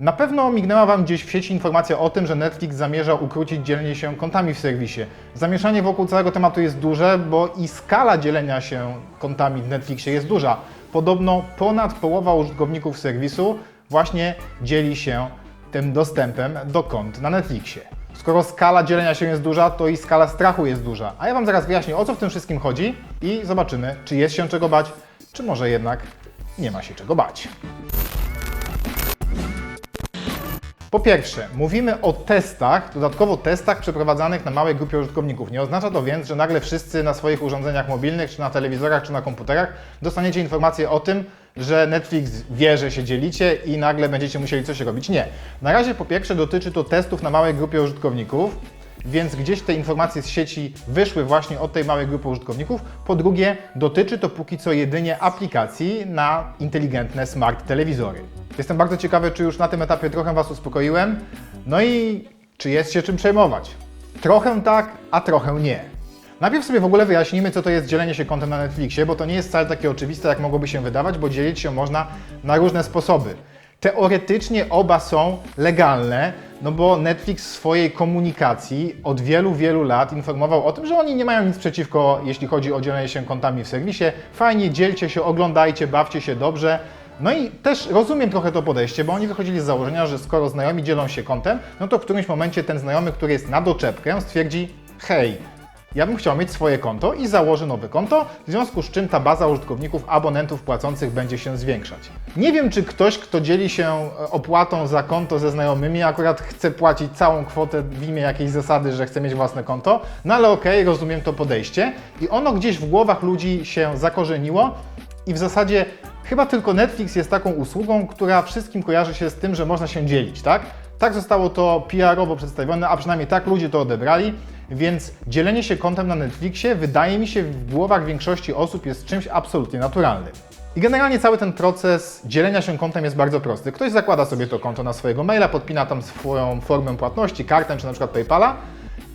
Na pewno mignęła Wam gdzieś w sieci informacja o tym, że Netflix zamierza ukrócić dzielenie się kontami w serwisie. Zamieszanie wokół całego tematu jest duże, bo i skala dzielenia się kontami w Netflixie jest duża. Podobno ponad połowa użytkowników serwisu właśnie dzieli się tym dostępem do kont na Netflixie. Skoro skala dzielenia się jest duża, to i skala strachu jest duża. A ja Wam zaraz wyjaśnię, o co w tym wszystkim chodzi i zobaczymy, czy jest się czego bać, czy może jednak nie ma się czego bać. Po pierwsze, mówimy o testach, dodatkowo testach przeprowadzanych na małej grupie użytkowników. Nie oznacza to więc, że nagle wszyscy na swoich urządzeniach mobilnych, czy na telewizorach, czy na komputerach dostaniecie informację o tym, że Netflix wie, że się dzielicie i nagle będziecie musieli coś robić. Nie. Na razie po pierwsze dotyczy to testów na małej grupie użytkowników, więc gdzieś te informacje z sieci wyszły właśnie od tej małej grupy użytkowników. Po drugie, dotyczy to póki co jedynie aplikacji na inteligentne smart telewizory. Jestem bardzo ciekawy, czy już na tym etapie trochę Was uspokoiłem. No i czy jest się czym przejmować? Trochę tak, a trochę nie. Najpierw sobie w ogóle wyjaśnimy, co to jest dzielenie się kontem na Netflixie, bo to nie jest wcale takie oczywiste, jak mogłoby się wydawać, bo dzielić się można na różne sposoby. Teoretycznie oba są legalne, no bo Netflix w swojej komunikacji od wielu, wielu lat informował o tym, że oni nie mają nic przeciwko, jeśli chodzi o dzielenie się kontami w serwisie. Fajnie, dzielcie się, oglądajcie, bawcie się dobrze. No i też rozumiem trochę to podejście, bo oni wychodzili z założenia, że skoro znajomi dzielą się kontem, no to w którymś momencie ten znajomy, który jest na doczepkę, stwierdzi: hej, ja bym chciał mieć swoje konto i założę nowe konto, w związku z czym ta baza użytkowników, abonentów płacących będzie się zwiększać. Nie wiem, czy ktoś, kto dzieli się e, opłatą za konto ze znajomymi, akurat chce płacić całą kwotę w imię jakiejś zasady, że chce mieć własne konto, no ale okej, rozumiem to podejście i ono gdzieś w głowach ludzi się zakorzeniło i w zasadzie chyba tylko Netflix jest taką usługą, która wszystkim kojarzy się z tym, że można się dzielić, tak? Tak zostało to PR-owo przedstawione, a przynajmniej tak ludzie to odebrali, więc dzielenie się kontem na Netflixie wydaje mi się w głowach większości osób jest czymś absolutnie naturalnym. I generalnie cały ten proces dzielenia się kontem jest bardzo prosty. Ktoś zakłada sobie to konto na swojego maila, podpina tam swoją formę płatności, kartę czy na przykład PayPala,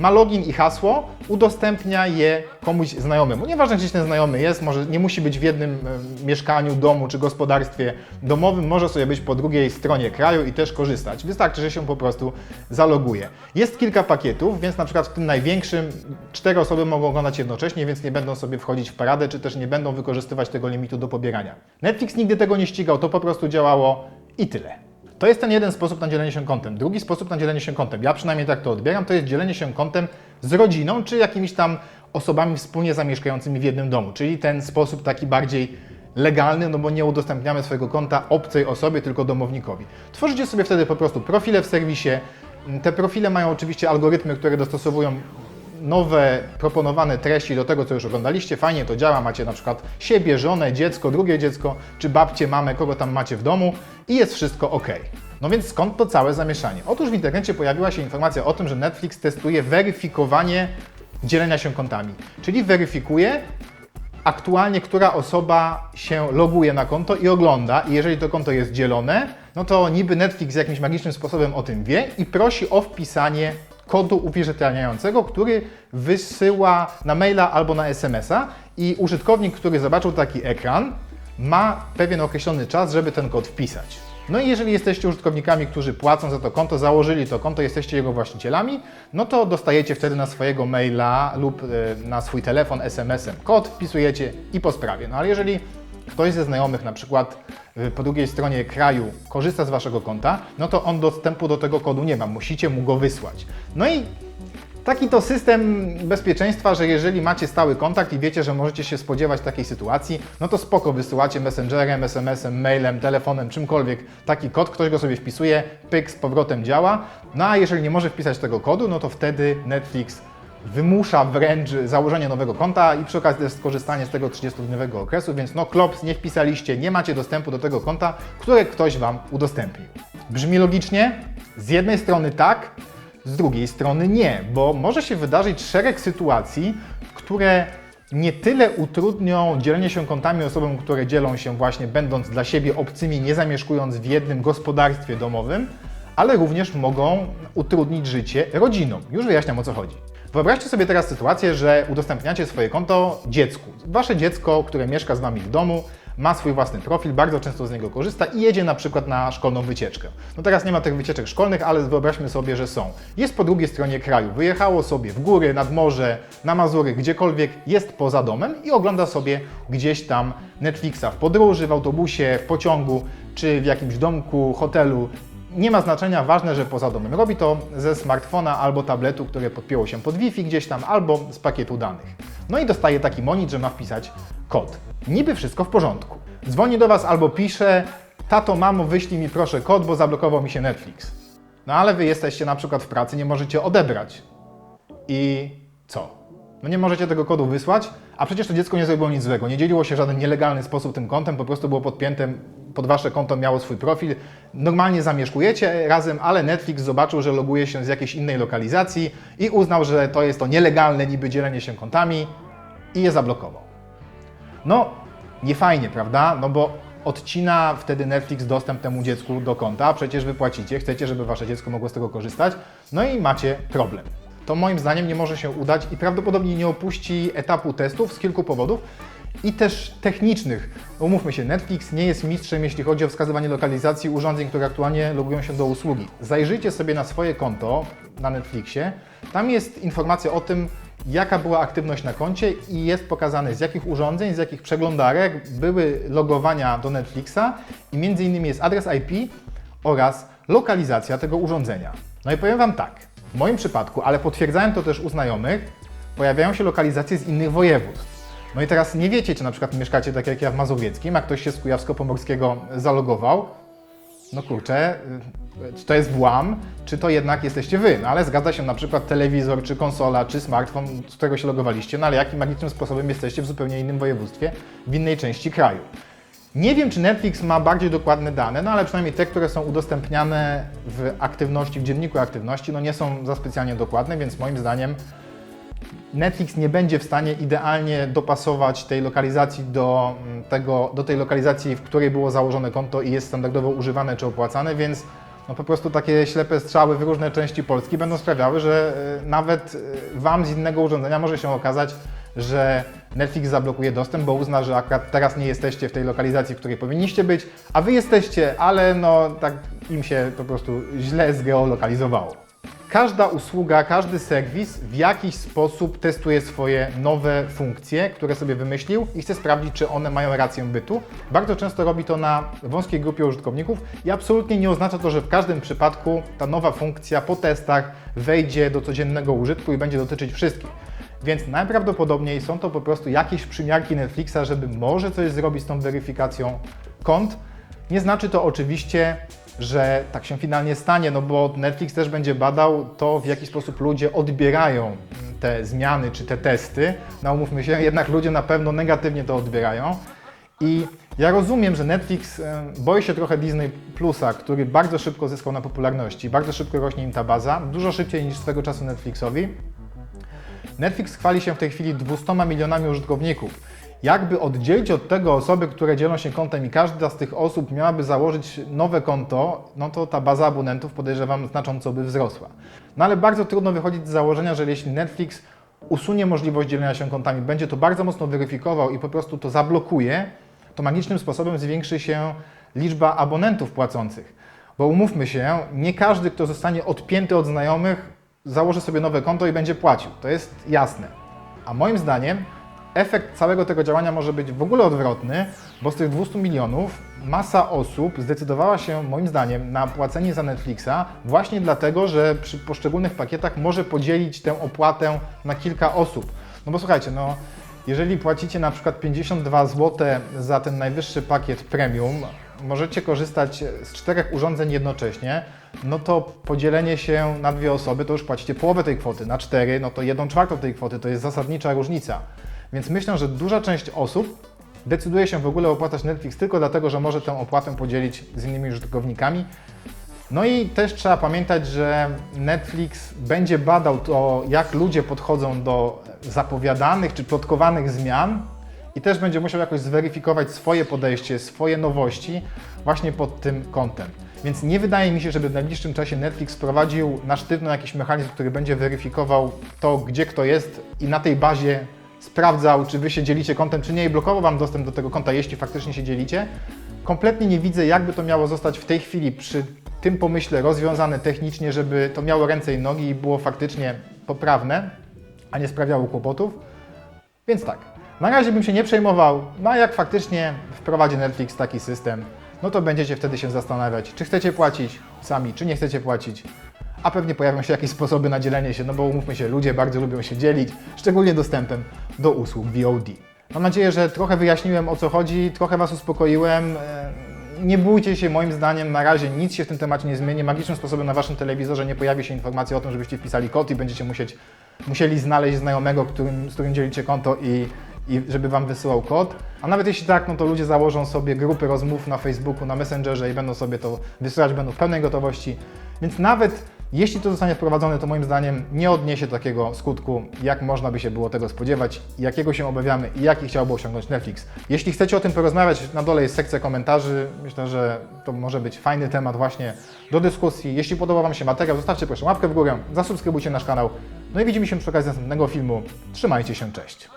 ma login i hasło, udostępnia je komuś znajomemu. Nieważne, gdzieś ten znajomy jest, może nie musi być w jednym mieszkaniu, domu czy gospodarstwie domowym, może sobie być po drugiej stronie kraju i też korzystać. Wystarczy, że się po prostu zaloguje. Jest kilka pakietów, więc na przykład w tym największym cztery osoby mogą oglądać jednocześnie, więc nie będą sobie wchodzić w paradę, czy też nie będą wykorzystywać tego limitu do pobierania. Netflix nigdy tego nie ścigał, to po prostu działało i tyle. To jest ten jeden sposób na dzielenie się kontem. Drugi sposób na dzielenie się kontem, ja przynajmniej tak to odbieram, to jest dzielenie się kontem z rodziną, czy jakimiś tam osobami wspólnie zamieszkającymi w jednym domu. Czyli ten sposób taki bardziej legalny, no bo nie udostępniamy swojego konta obcej osobie, tylko domownikowi. Tworzycie sobie wtedy po prostu profile w serwisie. Te profile mają oczywiście algorytmy, które dostosowują nowe proponowane treści do tego, co już oglądaliście. Fajnie to działa. Macie na przykład siebie, żonę, dziecko, drugie dziecko, czy babcię, mamę, kogo tam macie w domu i jest wszystko ok. No więc skąd to całe zamieszanie? Otóż w internecie pojawiła się informacja o tym, że Netflix testuje weryfikowanie dzielenia się kontami. Czyli weryfikuje aktualnie, która osoba się loguje na konto i ogląda. I jeżeli to konto jest dzielone, no to niby Netflix jakimś magicznym sposobem o tym wie i prosi o wpisanie kodu uwierzytelniającego, który wysyła na maila albo na SMS-a i użytkownik, który zobaczył taki ekran, ma pewien określony czas, żeby ten kod wpisać. No i jeżeli jesteście użytkownikami, którzy płacą za to konto, założyli to konto, jesteście jego właścicielami, no to dostajecie wtedy na swojego maila lub e, na swój telefon SMS-em kod, wpisujecie i po sprawie. No ale jeżeli ktoś ze znajomych na przykład y, po drugiej stronie kraju korzysta z waszego konta, no to on dostępu do tego kodu nie ma, musicie mu go wysłać. No i taki to system bezpieczeństwa, że jeżeli macie stały kontakt i wiecie, że możecie się spodziewać takiej sytuacji, no to spoko, wysyłacie messengerem, SMS-em, mailem, telefonem, czymkolwiek taki kod, ktoś go sobie wpisuje, pyk, z powrotem działa. No a jeżeli nie może wpisać tego kodu, no to wtedy Netflix wymusza wręcz założenie nowego konta i przy okazji też skorzystanie z tego 30-dniowego okresu, więc no klops, nie wpisaliście, nie macie dostępu do tego konta, które ktoś Wam udostępnił. Brzmi logicznie? Z jednej strony tak, z drugiej strony nie, bo może się wydarzyć szereg sytuacji, które nie tyle utrudnią dzielenie się kontami osobom, które dzielą się właśnie będąc dla siebie obcymi, nie zamieszkując w jednym gospodarstwie domowym, ale również mogą utrudnić życie rodzinom. Już wyjaśniam o co chodzi. Wyobraźcie sobie teraz sytuację, że udostępniacie swoje konto dziecku. Wasze dziecko, które mieszka z Wami w domu, ma swój własny profil, bardzo często z niego korzysta i jedzie na przykład na szkolną wycieczkę. No teraz nie ma tych wycieczek szkolnych, ale wyobraźmy sobie, że są. Jest po drugiej stronie kraju, wyjechało sobie w góry, nad morze, na Mazury, gdziekolwiek, jest poza domem i ogląda sobie gdzieś tam Netflixa w podróży, w autobusie, w pociągu czy w jakimś domku, hotelu. Nie ma znaczenia, ważne, że poza domem. Robi to ze smartfona albo tabletu, które podpięło się pod Wi-Fi gdzieś tam, albo z pakietu danych. No i dostaje taki monit, że ma wpisać kod. Niby wszystko w porządku. Dzwoni do Was albo pisze, tato, mamo, wyślij mi proszę kod, bo zablokował mi się Netflix. No ale Wy jesteście na przykład w pracy, nie możecie odebrać. I co? No nie możecie tego kodu wysłać, a przecież to dziecko nie zrobiło nic złego. Nie dzieliło się w żaden nielegalny sposób tym kontem, po prostu było podpięte pod wasze konto, miało swój profil. Normalnie zamieszkujecie razem, ale Netflix zobaczył, że loguje się z jakiejś innej lokalizacji i uznał, że to jest to nielegalne niby dzielenie się kontami i je zablokował. No, nie fajnie, prawda? No bo odcina wtedy Netflix dostęp temu dziecku do konta, przecież wy płacicie, chcecie, żeby wasze dziecko mogło z tego korzystać, no i macie problem. To moim zdaniem nie może się udać i prawdopodobnie nie opuści etapu testów z kilku powodów i też technicznych. Umówmy się, Netflix nie jest mistrzem, jeśli chodzi o wskazywanie lokalizacji urządzeń, które aktualnie logują się do usługi. Zajrzyjcie sobie na swoje konto na Netflixie. Tam jest informacja o tym, jaka była aktywność na koncie i jest pokazane z jakich urządzeń, z jakich przeglądarek były logowania do Netflixa i między innymi jest adres IP oraz lokalizacja tego urządzenia. No i powiem Wam tak, w moim przypadku, ale potwierdzałem to też u znajomych, pojawiają się lokalizacje z innych województw. No i teraz nie wiecie, czy na przykład mieszkacie tak jak ja w Mazowieckim, a ktoś się z Kujawsko-Pomorskiego zalogował, no kurczę, y, czy to jest włam, czy to jednak jesteście wy. No ale zgadza się na przykład telewizor, czy konsola, czy smartfon, z którego się logowaliście, no ale jakim magicznym sposobem jesteście w zupełnie innym województwie, w innej części kraju. Nie wiem, czy Netflix ma bardziej dokładne dane, no ale przynajmniej te, które są udostępniane w aktywności, w dzienniku aktywności, no nie są za specjalnie dokładne, więc moim zdaniem Netflix nie będzie w stanie idealnie dopasować tej lokalizacji do, mm, tego, do tej lokalizacji, w której było założone konto i jest standardowo używane czy opłacane, więc no po prostu takie ślepe strzały w różne części Polski będą sprawiały, że y, nawet y, Wam z innego urządzenia może się okazać, że Netflix zablokuje dostęp, bo uzna, że akurat teraz nie jesteście w tej lokalizacji, w której powinniście być, a Wy jesteście, ale no tak im się po prostu źle zgeolokalizowało. Każda usługa, każdy serwis w jakiś sposób testuje swoje nowe funkcje, które sobie wymyślił i chce sprawdzić, czy one mają rację bytu. Bardzo często robi to na wąskiej grupie użytkowników i absolutnie nie oznacza to, że w każdym przypadku ta nowa funkcja po testach wejdzie do codziennego użytku i będzie dotyczyć wszystkich. Więc najprawdopodobniej są to po prostu jakieś przymiarki Netflixa, żeby może coś zrobić z tą weryfikacją kont. Nie znaczy to oczywiście, że tak się finalnie stanie, no bo Netflix też będzie badał to, w jaki sposób ludzie odbierają te zmiany czy te testy. No umówmy się, jednak ludzie na pewno negatywnie to odbierają. I ja rozumiem, że Netflix boi się trochę Disney Plusa, który bardzo szybko zyskał na popularności, bardzo szybko rośnie im ta baza, dużo szybciej niż swego czasu Netflixowi. Netflix chwali się w tej chwili 200 milionami użytkowników. Jakby oddzielić od tego osoby, które dzielą się kontem i każda z tych osób miałaby założyć nowe konto, no to ta baza abonentów podejrzewam znacząco by wzrosła. No ale bardzo trudno wychodzić z założenia, że jeśli Netflix usunie możliwość dzielenia się kontami, będzie to bardzo mocno weryfikował i po prostu to zablokuje, to magicznym sposobem zwiększy się liczba abonentów płacących. Bo umówmy się, nie każdy, kto zostanie odpięty od znajomych, założy sobie nowe konto i będzie płacił. To jest jasne. A moim zdaniem efekt całego tego działania może być w ogóle odwrotny, bo z tych 200 milionów masa osób zdecydowała się, moim zdaniem, na płacenie za Netflixa właśnie dlatego, że przy poszczególnych pakietach może podzielić tę opłatę na kilka osób. No bo słuchajcie, no jeżeli płacicie na przykład 52 zł za ten najwyższy pakiet premium, możecie korzystać z czterech urządzeń jednocześnie, no to podzielenie się na dwie osoby to już płacicie połowę tej kwoty, na cztery, no to jedną czwartą tej kwoty, to jest zasadnicza różnica. Więc myślę, że duża część osób decyduje się w ogóle opłacać Netflix tylko dlatego, że może tę opłatę podzielić z innymi użytkownikami. No i też trzeba pamiętać, że Netflix będzie badał to, jak ludzie podchodzą do zapowiadanych czy plotkowanych zmian i też będzie musiał jakoś zweryfikować swoje podejście, swoje nowości właśnie pod tym kątem. Więc nie wydaje mi się, żeby w najbliższym czasie Netflix wprowadził na sztywno jakiś mechanizm, który będzie weryfikował to, gdzie kto jest i na tej bazie sprawdzał, czy wy się dzielicie kontem, czy nie i blokował wam dostęp do tego konta, jeśli faktycznie się dzielicie. Kompletnie nie widzę, jakby to miało zostać w tej chwili przy tym pomyśle rozwiązane technicznie, żeby to miało ręce i nogi i było faktycznie poprawne, a nie sprawiało kłopotów. Więc tak, na razie bym się nie przejmował, no a jak faktycznie wprowadzi Netflix taki system, no to będziecie wtedy się zastanawiać, czy chcecie płacić sami, czy nie chcecie płacić. A pewnie pojawią się jakieś sposoby na dzielenie się, no bo umówmy się, ludzie bardzo lubią się dzielić, szczególnie dostępem do usług VOD. Mam nadzieję, że trochę wyjaśniłem o co chodzi, trochę Was uspokoiłem. E, Nie bójcie się, moim zdaniem na razie nic się w tym temacie nie zmieni. Magicznym sposobem na Waszym telewizorze nie pojawi się informacja o tym, żebyście wpisali kod i będziecie musieć, musieli znaleźć znajomego, którym, z którym dzielicie konto i, i żeby Wam wysyłał kod. A nawet jeśli tak, no to ludzie założą sobie grupy rozmów na Facebooku, na Messengerze i będą sobie to wysyłać, będą w pełnej gotowości. Więc nawet jeśli to zostanie wprowadzone, to moim zdaniem nie odniesie takiego skutku, jak można by się było tego spodziewać, jakiego się obawiamy i jaki chciałby osiągnąć Netflix. Jeśli chcecie o tym porozmawiać, na dole jest sekcja komentarzy. Myślę, że to może być fajny temat właśnie do dyskusji. Jeśli podoba Wam się materiał, zostawcie proszę łapkę w górę, zasubskrybujcie nasz kanał. No i widzimy się przy okazji następnego filmu. Trzymajcie się, cześć.